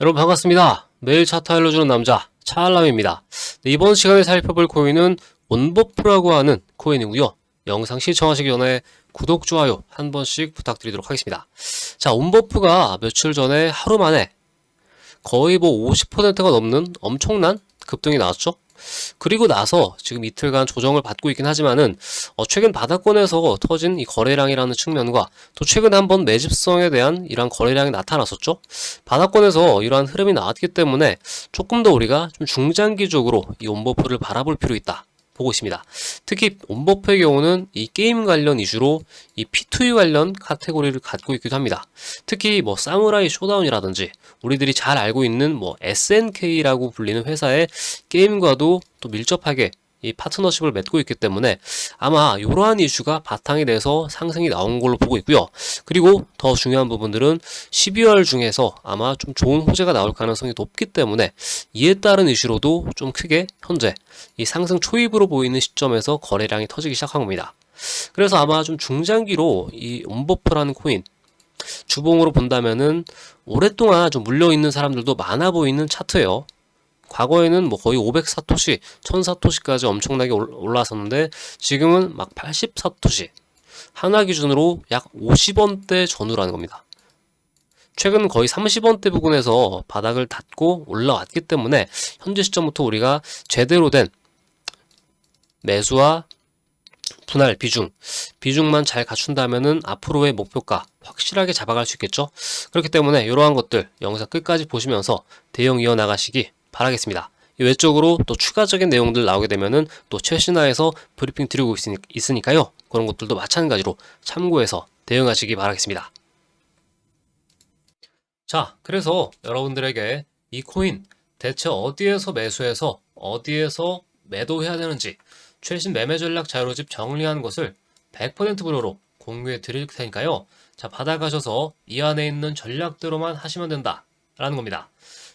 여러분 반갑습니다. 매일 차트 알려주는 남자 차알람입니다. 네, 이번 시간에 살펴볼 코인은 온버프라고 하는 코인이고요. 영상 시청하시기 전에 구독, 좋아요 한 번씩 부탁드리도록 하겠습니다. 자, 온버프가 며칠 전에 하루 만에 거의 뭐 50%가 넘는 엄청난 급등이 나왔죠. 그리고 나서 지금 이틀간 조정을 받고 있긴 하지만은 어, 최근 바닥권에서 터진 이 거래량이라는 측면과 또 최근 한번 매집성에 대한 이러한 거래량이 나타났었죠. 바닥권에서 이러한 흐름이 나왔기 때문에 조금 더 우리가 좀 중장기적으로 이 온버프를 바라볼 필요 있다. 보고 있습니다. 특히 온버프의 경우는 이 게임 관련 이슈로 이 P2E 관련 카테고리를 갖고 있기도 합니다. 특히 뭐 사무라이 쇼다운이라든지 우리들이 잘 알고 있는 뭐 SNK라고 불리는 회사의 게임과도 또 밀접하게 이 파트너십을 맺고 있기 때문에 아마 이러한 이슈가 바탕이 돼서 상승이 나온 걸로 보고 있고요. 그리고 더 중요한 부분들은 12월 중에서 아마 좀 좋은 호재가 나올 가능성이 높기 때문에 이에 따른 이슈로도 좀 크게 현재 이 상승 초입으로 보이는 시점에서 거래량이 터지기 시작한 겁니다. 그래서 아마 좀 중장기로 이 온버프라는 코인 주봉으로 본다면은 오랫동안 좀 물려 있는 사람들도 많아 보이는 차트예요. 과거에는 뭐 거의 500사토시, 1000사토시까지 엄청나게 올- 올라섰는데 지금은 막 80사토시 하나 기준으로 약 50원대 전후라는 겁니다. 최근 거의 30원대 부근에서 바닥을 닫고 올라왔기 때문에 현재 시점부터 우리가 제대로 된 매수와 분할 비중, 비중만 잘 갖춘다면은 앞으로의 목표가 확실하게 잡아갈 수 있겠죠? 그렇기 때문에 이러한 것들 영상 끝까지 보시면서 대응 이어 나가시기 바라겠습니다. 이 외적으로 또 추가적인 내용들 나오게 되면은 또 최신화해서 브리핑 드리고 있으니, 있으니 까요. 그런 것들도 마찬가지로 참고해서 대응하시기 바라겠습니다. 자, 그래서 여러분들에게 이 코인 대체 어디에서 매수해서 어디에서 매도해야 되는지 최신 매매 전략 자료집 정리한 것을 100% 무료로 공유해 드릴 테니까요. 자, 받아가셔서 이 안에 있는 전략대로만 하시면 된다. 라는 겁니다.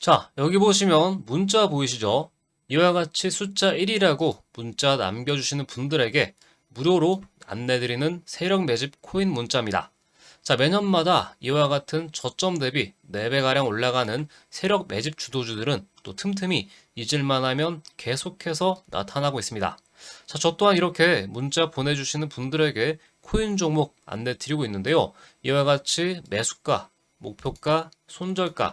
자, 여기 보시면 문자 보이시죠? 이와 같이 숫자 1이라고 문자 남겨주시는 분들에게 무료로 안내드리는 세력 매집 코인 문자입니다. 자, 매년마다 이와 같은 저점 대비 4배가량 올라가는 세력 매집 주도주들은 또 틈틈이 잊을만 하면 계속해서 나타나고 있습니다. 자, 저 또한 이렇게 문자 보내주시는 분들에게 코인 종목 안내 드리고 있는데요. 이와 같이 매수가, 목표가, 손절가,